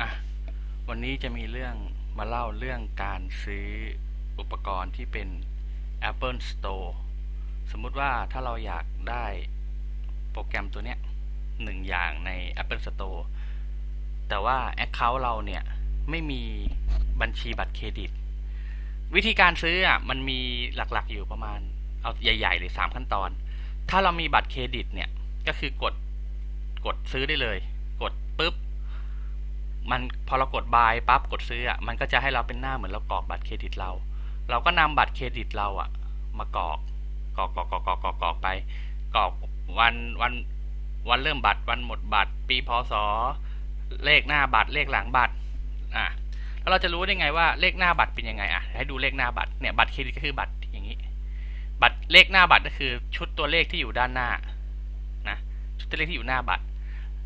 อะวันนี้จะมีเรื่องมาเล่าเรื่องการซื้ออุปกรณ์ที่เป็น Apple Store สมมุติว่าถ้าเราอยากได้โปรแกรมตัวเนี้ยหนึ่งอย่างใน Apple Store แต่ว่า Account เราเนี่ย ไม่มีบัญชีบัตรเครดิต วิธีการซื้ออะมันมีหลักๆอยู่ประมาณ เอาใหญ่ๆเลยสามขั้นตอน ถ้าเรามีบัตรเครดิตเนี่ย ก็คือกดกดซื้อได้เลย กดปุ๊บ มันพอเรากด buy ปั๊บกดซื้ออะมันก็จะให้เราเป็นหน้าเหมือนเรากรอกบัตรเครดิตเรา เราก็นำบัตรเครดิตเราอะ มากรอกกรอกกรอกกรอกกรอกกรอกกรอกไปกรอกวันวันวันเริ่มบัตรวันหมดบัตร ปีพศเลขหน้าบัตรเลขหลังบัตรอะแล้วเราจะรู้ได้ไงว่าเลขหน้าบัตรเป็นยังไงอะให้ดูเลขหน้าบัตรเนี่ยบัตรเครดิตก็คือบัตรอย่างนี้ บัตรเลขหน้าบัตรก็คือชุดตัวเลขที่อยู่ด้านหน้านะชุดตัวเลขที่อยู่หน้าบัตร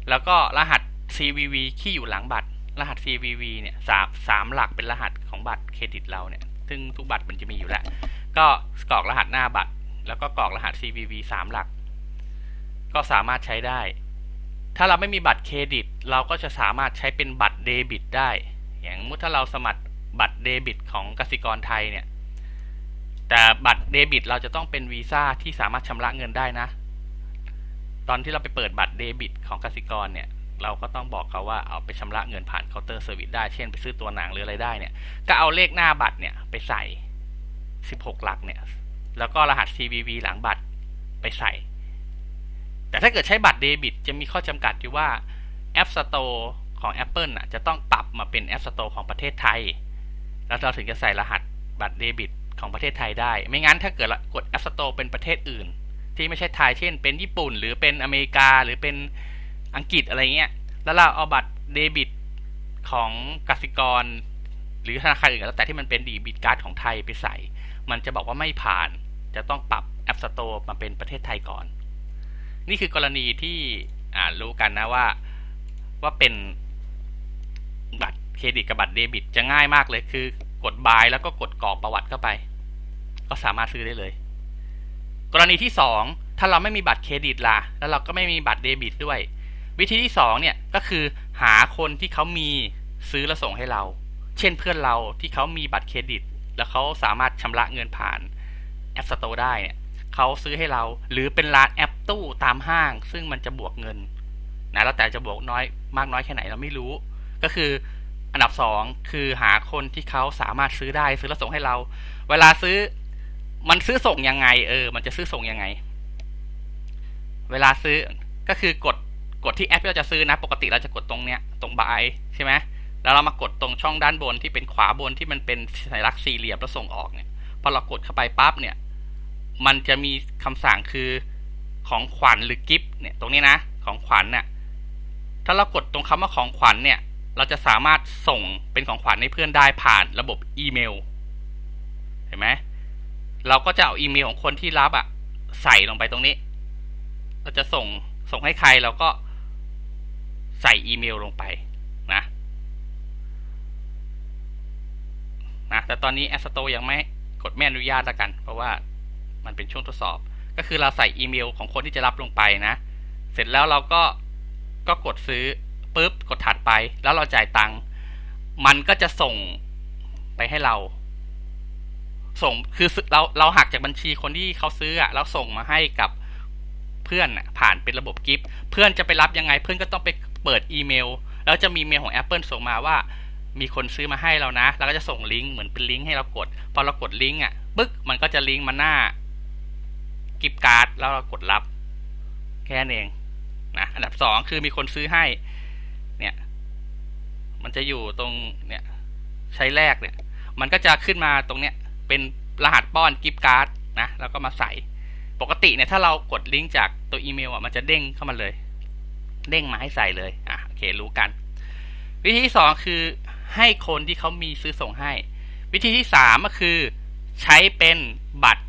แล้วก็รหัส CVV ที่อยู่หลังบัตร รหัส CVV เนี่ยสามสามหลักเป็นรหัสของบัตรเครดิตเราเนี่ย ซึ่งทุกบัตรมันจะมีอยู่แล้ว ก็กรอกรหัสหน้าบัตร แล้วก็กรอกรหัส CVV สามหลัก ก็สามารถใช้ได้ ถ้าเราไม่มีบัตรเครดิต เราก็จะสามารถใช้เป็นบัตรเดบิตได้ อย่างมุถ้าเราสมัครบัตรเดบิตของกสิกรไทยเนี่ย แต่บัตรเดบิตเราจะต้องเป็นวีซ่าที่สามารถชำระเงินได้นะ ตอนที่เราไปเปิดบัตรเดบิตของกสิกรเนี่ย เราก็ต้องบอกเขาว่าเอาไปชำระเงินผ่านเคาน์เตอร์เซอร์วิสได้ เช่นไปซื้อตัวหนังหรืออะไรได้เนี่ย ก็เอาเลขหน้าบัตรเนี่ยไปใส่ 16 หลักเนี่ย แล้วก็รหัส CVV หลังบัตรไปใส่ แต่ถ้าเกิดใช้บัตรเดบิต จะมีข้อจำกัดอยู่ว่า App Store ของ Apple น่ะจะต้องปรับมาเป็น App Store ของประเทศไทย แล้วเราถึงจะใส่รหัสบัตรเดบิตของประเทศไทยได้ ไม่งั้นถ้าเกิดกด App Store เป็นประเทศอื่น ที่ไม่ใช่ไทย เช่น เป็นญี่ปุ่น หรือเป็นอเมริกา หรือเป็น อังกฤษอะไรเงี้ย แล้วเราเอาบัตรเดบิตของกสิกร หรือธนาคารอื่นแล้วแต่ที่มันเป็นดีบิตการ์ดของไทยไปใส่ มันจะบอกว่าไม่ผ่าน จะต้องปรับ App Store มาเป็นประเทศไทยก่อน นี่คือกรณีที่อ่ารู้กันนะว่าว่าเป็นบัตรเครดิตกับบัตรเดบิต จะง่ายมากเลยคือกด buy แล้วก็กดกรอกประวัติเข้าไป ก็สามารถซื้อได้เลย กรณีที่สองถ้าเราไม่มีบัตรเครดิตล่ะ แล้วเราก็ไม่มีบัตรเดบิตด้วย วิธีที่สองเนี่ยก็คือหาคนที่เขามีซื้อแล้วส่งให้เรา เช่นเพื่อนเราที่เขามีบัตรเครดิต แล้วเขาสามารถชำระเงินผ่านแอปสโตร์ได้เนี่ยเขาซื้อให้เราหรือเป็นร้านแอปตู้ตามห้าง ซึ่งมันจะบวกเงินนะแล้วแต่จะบวกน้อยมากน้อยแค่ไหนเราไม่รู้ ก็คืออันดับสองคือหาคนที่เขาสามารถซื้อได้ซื้อแล้วส่งให้เรา เวลาซื้อมันซื้อส่งยังไงเออ มันจะซื้อส่งยังไง เวลาซื้อก็คือกด กดที่แอปที่เราจะซื้อนะ ปกติเราจะกดตรงเนี้ยตรงบายใช่ไหมแล้วเรามากดตรงช่องด้านบนที่เป็นขวาบนที่มันเป็นสัญลักษณ์สี่เหลี่ยมแล้วส่งออกเนี่ยพอเรากดเข้าไปปั๊บเนี่ย มันจะมีคำสั่งคือของขวัญหรือกิฟต์เนี่ยตรงนี้นะ ของขวัญเนี่ยถ้าเรากดตรงคำว่าของขวัญเนี่ย เราจะสามารถส่งเป็นของขวัญให้เพื่อนได้ผ่านระบบอีเมล เห็นไหมเราก็จะเอาอีเมลของคนที่รับอะใส่ลงไปตรงนี้ เราจะส่งส่งให้ใครเราก็ ใส่อีเมลลงไปนะนะแต่ตอนนี้ App Store ยังไม่กดไม่อนุญาตละกัน เพราะว่ามันเป็นช่วงทดสอบ ก็คือเราใส่อีเมลของคนที่จะรับลงไปนะ เสร็จแล้วเราก็ก็กดซื้อปุ๊บกดถัดไป แล้วเราจ่ายตังค์มันก็จะส่งไปให้เรา ส่งคือเราเราหักจากบัญชีคนที่เขาซื้ออะแล้วส่งมาให้กับเพื่อนผ่านเป็นระบบกิฟต์เพื่อนจะไปรับยังไง เพื่อนก็ต้องไป เปิดอีเมล แล้วจะมีเมลของ Apple ส่งมาว่า มีคนซื้อมาให้เรานะ แล้วก็จะส่งลิงก์เหมือนเป็นลิงก์ให้เรากด พอเรากดลิงก์อะปึ๊กมันก็จะลิงก์มาหน้ากิฟต์การ์ดแล้วเรากดรับ แค่นั้นเองนะอันดับสองคือมีคนซื้อให้ เนี่ย มันจะอยู่ตรงเนี่ยใช้แรกเนี่ย มันก็จะขึ้นมาตรงเนี้ยเป็นรหัสป้อนกิฟต์การ์ดนะแล้วก็มาใส่ ปกติเนี่ยถ้าเรากดลิงก์จากตัวอีเมลอะมันจะเด้งเข้ามาเลย เด้งมาให้ใส่เลยอะโอเครู้กัน วิธีที่สองคือให้คนที่เขามีซื้อส่งให้ วิธีที่สามก็คือ ใช้เป็นบัตร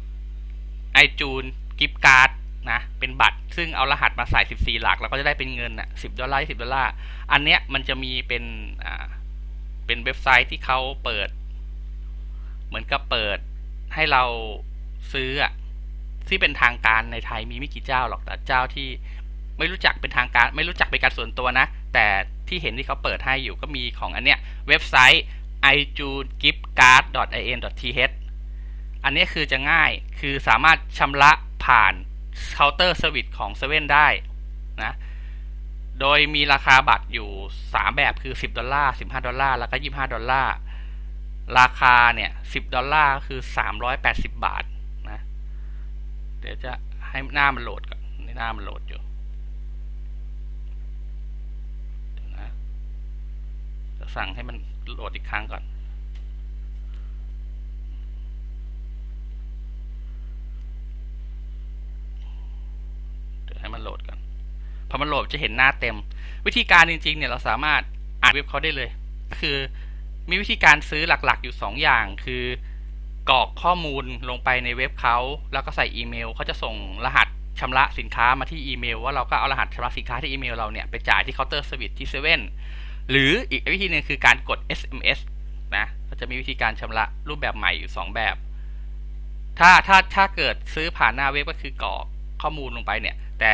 ไอจูนกิฟต์การ์ดนะเป็นบัตรซึ่งเอารหัสมาใส่ 14 หลัก แล้วก็จะได้เป็นเงินอะ10ดอลลาร์10ดอลลาร์อันเนี้ยมันจะมีเป็นอ่าเป็นเว็บไซต์ที่เขาเปิด เหมือนกับเปิดให้เราซื้ออะที่เป็นทางการในไทยมีไม่กี่เจ้าหรอกแต่เจ้าที่ ไม่รู้จักเป็นทางการ ไม่รู้จักเป็นการส่วนตัวนะ แต่ที่เห็นที่เขาเปิดให้อยู่ก็มีของอันเนี้ยเว็บไซต์ ijunegiftcard.in.th อันนี้คือจะง่ายคือสามารถชำระผ่านเคาน์เตอร์เซอร์วิสของเซเว่นได้นะโดยมีราคาบัตรอยู่ 3 แบบคือ 10 ดอลลาร์ 15 ดอลลาร์ แล้วก็ 25 ดอลลาร์ ราคาเนี่ย 10 ดอลลาร์คือ 380 บาทนะ เดี๋ยวจะให้หน้ามันโหลดก่อนนี่หน้ามันโหลดอยู่เดี๋ยวนะจะ สั่งให้มันโหลดอีกครั้งก่อน เดี๋ยวให้มันโหลดก่อน พอมันโหลดจะเห็นหน้าเต็ม วิธีการจริง ๆ เนี่ยเราสามารถอ่านเว็บเขาได้เลย คือมีวิธีการซื้อหลักๆอยู่ 2 อย่าง คือกรอกข้อมูลลงไปในเว็บเขา แล้วก็ใส่อีเมลเขาจะส่งรหัสชำระสินค้ามาที่อีเมล ว่าเราก็เอารหัสชำระสินค้าที่อีเมลเราเนี่ยไปจ่ายที่เคาน์เตอร์เซอร์วิสที่เซเว่น หรืออีกวิธีหนึ่งคือการกด SMS นะก็จะมีวิธีการชำระรูปแบบใหม่อยู่ 2 แบบ ถ้าถ้าถ้าเกิดซื้อผ่านหน้าเว็บก็คือกรอกข้อมูลลงไปเนี่ย แต่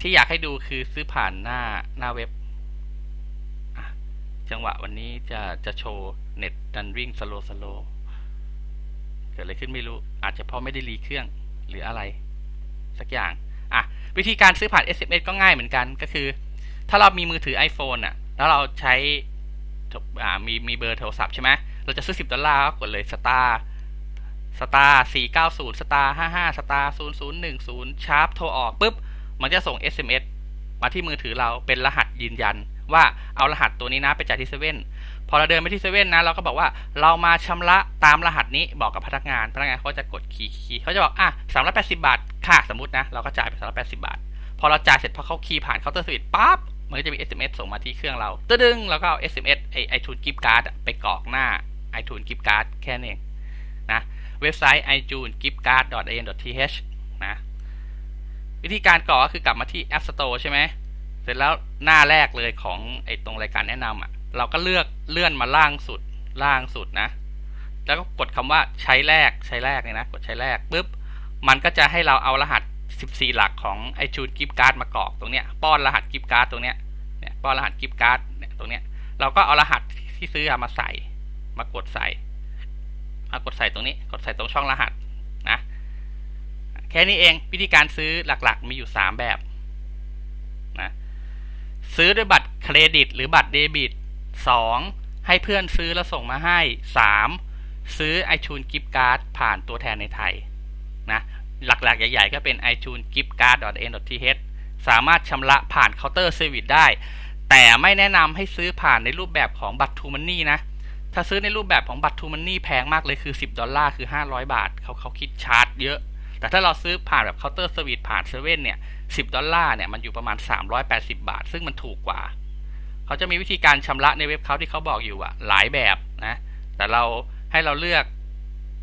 ที่อยากให้ดูคือซื้อผ่านหน้าหน้าเว็บ จังหวะวันนี้จะจะโชว์เน็ตดันวิ่งสโลสโลเกิดอะไรขึ้นไม่รู้ อาจจะเพราะไม่ได้รีเครื่องหรืออะไร สักอย่าง อะ วิธีการซื้อผ่าน SMS ก็ง่ายเหมือนกันก็คือ ถ้าเรามีมือถือ iPhone อะ แล้วเราใช้มีมีเบอร์โทรศัพท์ใช่ไหมเราจะซื้อ 10 ดอลลาร์ก็กดเลยสตาร์สตาร์490สตาร์55สตาร์0010ชาร์ปโทรออกปุ๊บ มันจะส่ง SMS มาที่มือถือเราเป็นรหัสยืนยัน ว่าเอารหัสตัวนี้นะไปจ่ายที่เซเว่นพอเราเดินไปที่เซเว่นนะเราก็บอกว่าเรามาชำระตามรหัสนี้บอกกับพนักงาน พนักงานเขาจะกดคีย์คีย์เขาจะบอกอะสามร้อยแปดสิบาทค่ะสมมตินะ เราก็จ่ายไปสามร้อยแปดสิบาท พอเราจ่ายเสร็จพอเขาคีย์ผ่านเคาน์เตอร์สวิตปั๊บ มันก็จะมี SMS ส่งมาที่เครื่องเราตึ้งแล้วก็เอา SMS ไอไอทูนกิฟต์การ์ดไปกรอกหน้าไอทูนกิฟต์การ์ดแค่นี้เองนะเว็บไซต์ ijunegiftcard.in.th นะวิธีการกรอกก็คือกลับมาที่ App Store ใช่ไหมเสร็จแล้วหน้าแรกเลยของไอตรงรายการแนะนำอะเราก็เลือกเลื่อนมาล่างสุดล่างสุดนะ แล้วก็กดคำว่าใช้แรกใช้แรกเลยนะ กดใช้แรกปุ๊บมันก็จะให้เราเอารหัส 14 หลักของไอจูนกิฟต์การ์ดมากรอกตรงเนี้ยป้อนรหัสกิฟต์การ์ดตรงเนี้ยเนี่ยป้อนรหัสกิฟต์การ์ดเนี่ยตรงเนี้ยเราก็เอารหัสที่ซื้อมาใส่มากดใส่ มากดใส่ตรงนี้ กดใส่ตรงช่องรหัสนะแค่นี้เองวิธีการซื้อหลักๆ มีอยู่ 3 แบบนะซื้อด้วยบัตรเครดิต หรือบัตรเดบิต 2. ให้เพื่อนซื้อแล้วส่งมาให้ 3. ซื้อ iTunes Gift Card ผ่านตัวแทนในไทย หลักๆ ใหญ่ๆ ก็เป็น iTunes Gift Card.n.th สามารถชำระผ่านเคาน์เตอร์เซอร์วิสได้ แต่ไม่แนะนำให้ซื้อผ่านในรูปแบบของบัตรทูมันนี่นะ ถ้าซื้อในรูปแบบของบัตรทูมันนี่แพงมากเลยคือ 10 ดอลลาร์คือ 500 บาทเขาเขาคิดชาร์จเยอะ แต่ถ้าเราซื้อผ่านแบบเคาน์เตอร์เซอร์วิสผ่านเซเว่นเนี่ย10 ดอลลาร์เนี่ยมันอยู่ประมาณ 380 บาท ซึ่งมันถูกกว่า เขาจะมีวิธีการชำระในเว็บเขาที่เขาบอกอยู่อะหลายแบบนะ แต่เราให้เราเลือก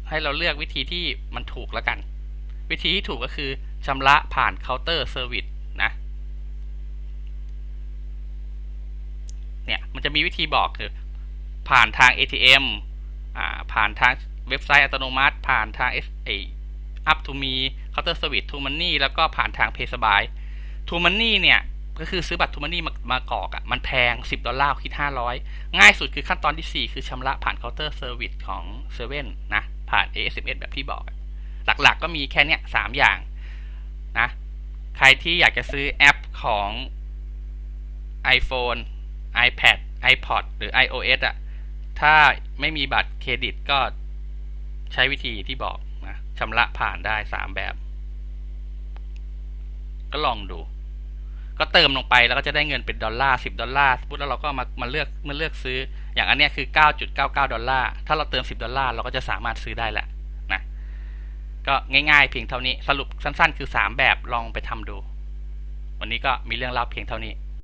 ให้เราเลือกวิธีที่มันถูกแล้วกัน วิธีที่ถูกก็คือชำระผ่านเคาน์เตอร์เซอร์วิสนะ เนี่ย มันจะมีวิธีบอกคือ ผ่านทาง ATM อ่า ผ่านทางเว็บไซต์อัตโนมัติ ผ่านทาง S อ up to me counter service to money แล้วก็ผ่านทาง pay สบาย to money เนี่ย ก็คือซื้อบัตร to money มามากรอกอะ่ะ มันแพง 10 ดอลลาร์คิด 500 ง่ายสุดคือขั้นตอนที่ 4 คือชำระผ่าน counter service ของ7นะ ผ่าน ASMS แบบที่บอก หลักๆ ก็มีแค่เนี้ย3อย่างนะใครที่อยากจะซื้อแอปของ iPhone iPad iPod หรือ iOS อะ่ะถ้าไม่มีบัตรเครดิตก็ใช้วิธีที่บอกนะชำระผ่านได้สามแบบ ก็ลองดู ก็เติมลงไปแล้วก็จะได้เงินเป็นดอลลาร์สิบดอลลาร์สมมติแล้วเราก็มามาเลือกมาเลือกซื้อ อย่างอันเนี้ยคือเก้าจุดเก้าเก้าดอลลาร์ ถ้าเราเติมสิบดอลลาร์เราก็จะสามารถซื้อได้แหละ ก็ง่ายๆเพียงเท่านี้สรุปสั้นๆ คือสามแบบลองไปทำดู วันนี้ก็มีเรื่องเล่าเพียงเท่านี้